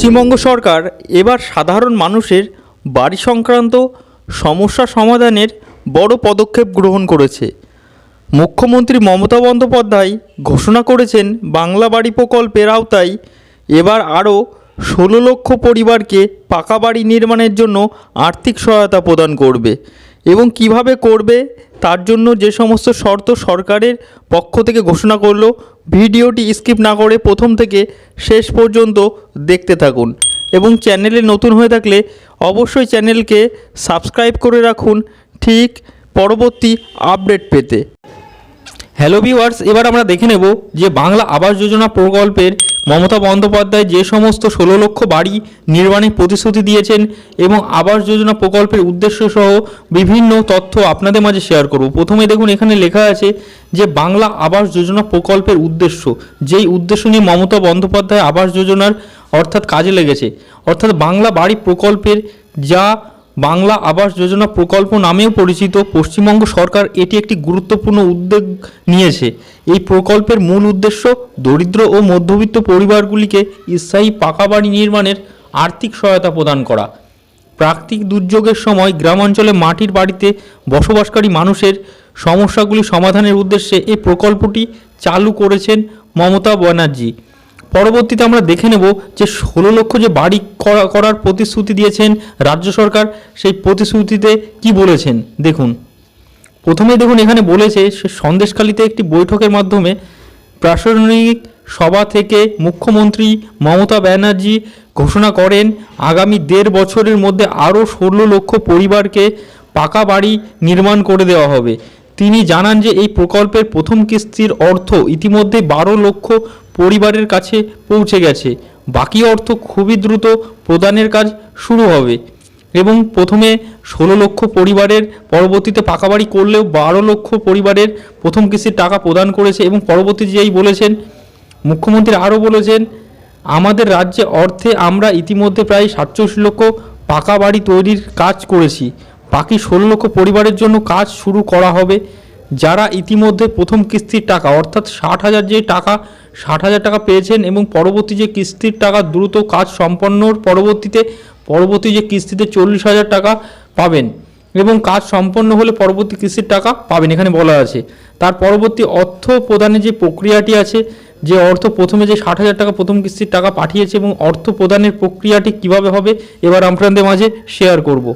পশ্চিমবঙ্গ সরকার এবার সাধারণ মানুষের বাড়ি সংক্রান্ত সমস্যা সমাধানের বড় পদক্ষেপ গ্রহণ করেছে। মুখ্যমন্ত্রী মমতা বন্দ্যোপাধ্যায় ঘোষণা করেছেন, বাংলা বাড়ি প্রকল্পের আওতায় এবার আরও ষোলো লক্ষ পরিবারকে পাকা বাড়ি নির্মাণের জন্য আর্থিক সহায়তা প্রদান করবে। এবং কীভাবে করবে, তার জন্য যে সমস্ত শর্ত সরকারের পক্ষ থেকে ঘোষণা করল, ভিডিওটি স্কিপ না করে প্রথম থেকে শেষ পর্যন্ত দেখতে থাকুন। এবং চ্যানেলে নতুন হয়ে থাকলে অবশ্যই চ্যানেলকে সাবস্ক্রাইব করে রাখুন ঠিক পরবর্তী আপডেট পেতে। হ্যালো ভিউয়ার্স, এবার আমরা দেখে নেব যে বাংলা আবাস যোজনা প্রকল্পের মমতা বন্দ্যোপাধ্যায় যে সমস্ত ষোলো লক্ষ বাড়ি নির্মাণের প্রতিশ্রুতি দিয়েছেন এবং আবাস যোজনা প্রকল্পের উদ্দেশ্য সহ বিভিন্ন তথ্য আপনাদের মাঝে শেয়ার করব। প্রথমে দেখুন, এখানে লেখা আছে যে বাংলা আবাস যোজনা প্রকল্পের উদ্দেশ্য। যেই উদ্দেশ্য নিয়ে মমতা বন্দ্যোপাধ্যায় আবাস যোজনার অর্থাৎ কাজে লেগেছে, অর্থাৎ বাংলা বাড়ি প্রকল্পের যা বাংলা আবাস যোজনা প্রকল্প নামেও পরিচিত। পশ্চিমবঙ্গ সরকার এটি একটি গুরুত্বপূর্ণ উদ্যোগ নিয়েছে। এই প্রকল্পের মূল উদ্দেশ্য দরিদ্র ও মধ্যবিত্ত পরিবারগুলিকে স্থায়ী পাকা বাড়ি নির্মাণের আর্থিক সহায়তা প্রদান করা। প্রাকৃতিক দুর্যোগের সময় গ্রামাঞ্চলে মাটির বাড়িতে বসবাসকারী মানুষের সমস্যাগুলি সমাধানের উদ্দেশ্যে এই প্রকল্পটি চালু করেছেন মমতা ব্যানার্জি। পরবর্তীতে আমরা দেখে নেব যে ষোলো লক্ষ যে বাড়ি করা, করার প্রতিশ্রুতি দিয়েছেন রাজ্য সরকার, সেই প্রতিশ্রুতিতে কি বলেছেন? দেখুন। প্রথমে দেখুন, এখানে বলেছে সে সন্দেশখালিতে একটি বৈঠকের মাধ্যমে প্রশাসনিক সভা থেকে মুখ্যমন্ত্রী মমতা ব্যানার্জি ঘোষণা করেন, আগামী দেড় বছরের মধ্যে আরও ষোলো লক্ষ পরিবারকে পাকা বাড়ি নির্মাণ করে দেওয়া হবে। তিনি জানান যে এই প্রকল্পের প্রথম কিস্তির অর্থ ইতিমধ্যে বারো লক্ষ পরিবারের কাছে পৌঁছে গেছে। বাকি অর্থ খুবই দ্রুত প্রদানের কাজ শুরু হবে এবং প্রথমে ষোলো লক্ষ পরিবারের পরবর্তীতে পাকা বাড়ি করলেও বারো লক্ষ পরিবারের প্রথম কিস্তির টাকা প্রদান করেছে এবং পরবর্তী যেই বলেছেন, মুখ্যমন্ত্রী আরও বলেছেন, আমাদের রাজ্যে অর্থে আমরা ইতিমধ্যে প্রায় সাতচল্লিশ লক্ষ পাকা বাড়ি তৈরির কাজ করেছি। বাকি ষোলো লক্ষ পরিবারের জন্য কাজ শুরু করা হবে। যারা ইতিমধ্যে প্রথম কিস্তির টাকা, অর্থাৎ ষাট হাজার যে টাকা ষাট হাজার টাকা পেয়েছেন এবং পরবর্তী যে কিস্তির টাকা দ্রুত কাজ সম্পন্নর পরবর্তীতে, পরবর্তী যে কিস্তিতে চল্লিশ হাজার টাকা পাবেন এবং কাজ সম্পন্ন হলে পরবর্তী কিস্তির টাকা পাবেন, এখানে বলা আছে। তার পরবর্তী অর্থ প্রদানের যে প্রক্রিয়াটি আছে, যে অর্থ প্রথমে যে ষাট হাজার টাকা প্রথম কিস্তির টাকা পাঠিয়েছে এবং অর্থ প্রদানের প্রক্রিয়াটি কীভাবে হবে, এবার আপনাদের মাঝে শেয়ার করব।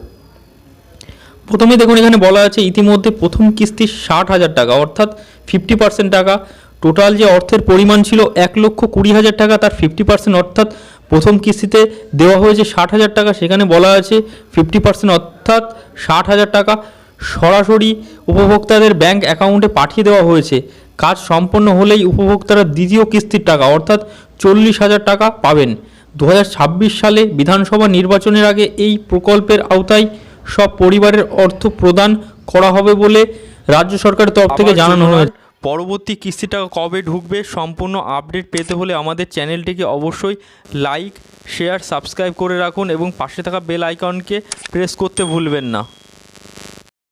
প্রথমে দেখুন এখানে বলা আছে, ইতিমধ্যে প্রথম কিস্তি ষাট হাজার টাকা, অর্থাৎ ফিফটি পার্সেন্ট টাকা টোটাল যে অর্থের পরিমাণ ছিল এক লক্ষ কুড়ি হাজার টাকা তার ফিফটি পার্সেন্ট অর্থাৎ প্রথম কিস্তিতে দেওয়া হয়েছে ষাট হাজার টাকা সেখানে বলা আছে ফিফটি পার্সেন্ট অর্থাৎ ষাট হাজার টাকা সরাসরি উপভোক্তাদের ব্যাংক অ্যাকাউন্টে পাঠিয়ে দেওয়া হয়েছে। কাজ সম্পন্ন হলেই উপভোক্তারা দ্বিতীয় কিস্তির টাকা অর্থাৎ চল্লিশ হাজার টাকা পাবেন। দু হাজার ছাব্বিশ সালে বিধানসভা নির্বাচনের আগে এই প্রকল্পের আওতায় সব পরিবারের অর্থ প্রদান করা হবে বলে রাজ্য সরকারের তরফ থেকে জানানো হয়েছে। পরবর্তী কিস্তিটা কবে ঢুকবে সম্পূর্ণ আপডেট পেতে হলে আমাদের চ্যানেলটিকে অবশ্যই লাইক, শেয়ার, সাবস্ক্রাইব করে রাখুন এবং পাশে থাকা বেল আইকনকে প্রেস করতে ভুলবেন না।